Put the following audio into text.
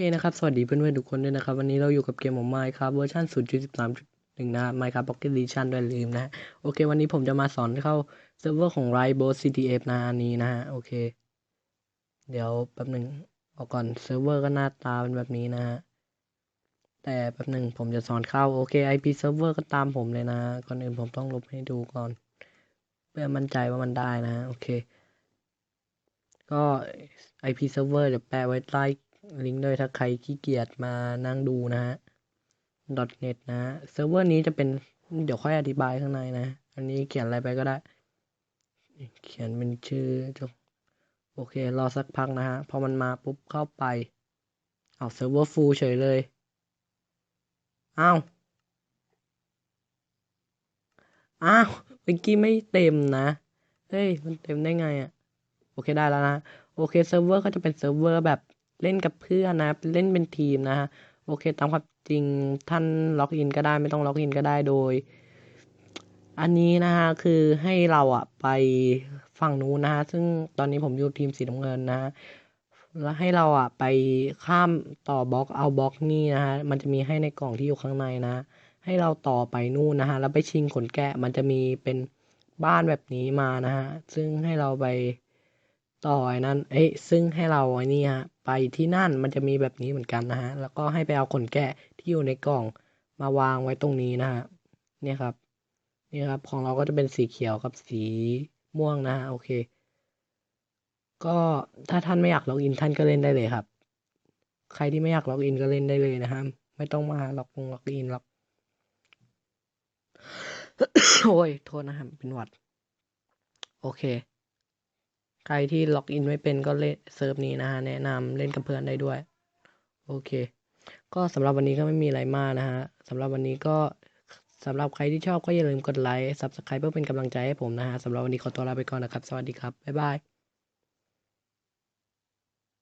เคนะครับ สวัสดีเพื่อนๆทุกคนด้วยนะครับ วันนี้เราอยู่กับเกมของ Minecraft เวอร์ชัน0.13.1 นะ Minecraft Pocket Edition ด้วยลืมนะ โอเค วันนี้ผมจะมาสอนเข้าเซิร์ฟเวอร์ของ r i b o CTF นะอันนี้นะฮะ โอเค เดี๋ยวแป๊บหนึ่งเอาก่อน เซิร์ฟเวอร์ก็หน้าตาเป็นแบบนี้นะฮะ แต่แป๊บหนึ่งผมจะสอนเข้า โอเค IP server ก็ตามผมเลยนะ ก่อนอื่นผมต้องลบให้ดูก่อน เพื่อมั่นใจว่ามันได้นะ โอเค ก็ IP server เดี๋ยวแปะไว้ใต้ ลิงก์ด้วยถ้าใครขี้เกียจมานั่งดูนะฮะ .net นะฮะเซิร์ฟเวอร์นี้จะเป็นเดี๋ยวค่อยอธิบายข้างในนะ อันนี้เขียนอะไรไปก็ได้ เขียนเป็นชื่อจบโอเค รอสักพักนะฮะ พอมันมาปุ๊บเข้าไป เอาเซิร์ฟเวอร์ฟูลเฉยเลย อ้าว อ้าวเมื่อกี้ไม่เต็มนะ เฮ้ย มันเต็มได้ไงอะ่ะ โอเคได้แล้วนะ โอเคเซิร์ฟเวอร์ก็จะเป็นเซิร์ฟเวอร์แบบ เล่นกับเพื่อนนะเล่นเป็นทีมนะฮะโอเค ตามความจริงท่านล็อกอินก็ได้ไม่ต้องล็อกอินก็ได้โดย อันนี้นะฮะคือให้เราอะไปฝั่งนู้นนะฮะซึ่งตอนนี้ผมอยู่ทีมสีน้ำเงินนะฮะแล้วให้เราอะไปข้ามต่อบล็อกเอาบล็อกนี่นะฮะมันจะมีให้ในกล่องที่อยู่ข้างในนะ ให้เราต่อไปนู่นนะฮะแล้วไปชิงขนแกะมันจะมีเป็นบ้านแบบนี้มานะฮะซึ่งให้เราไป ต่อไอ้นั้น เอ้ยซึ่งให้เราไอ้นี่ฮะ ไปที่นั่นมันจะมีแบบนี้เหมือนกันนะฮะ แล้วก็ให้ไปเอาขนแกะที่อยู่ในกล่องมาวางไว้ตรงนี้นะฮะ เนี่ยครับ นี่ครับ ของเราก็จะเป็นสีเขียวกับสีม่วงนะฮะ โอเค ก็ถ้าท่านไม่อยากล็อกอินท่านก็เล่นได้เลยครับ ใครที่ไม่อยากล็อกอินก็เล่นได้เลยนะครับไม่ต้องมาล็อกล็อกอินล็อก โอ้ย โทษนะครับ เป็นหวัด โอเค ใครที่ล็อกอินไม่เป็นก็เล่นเซิร์ฟนี้นะฮะแนะนำเล่นกับเพื่อนได้ด้วย โอเค ก็สำหรับวันนี้ก็ไม่มีอะไรมากนะฮะสำหรับวันนี้ก็สำหรับใครที่ชอบก็อย่าลืมกดไลค์ Subscribe เพื่อเป็นกำลังใจให้ผมนะฮะสำหรับวันนี้ขอตัวลาไปก่อนนะครับ สวัสดีครับ บ๊ายบาย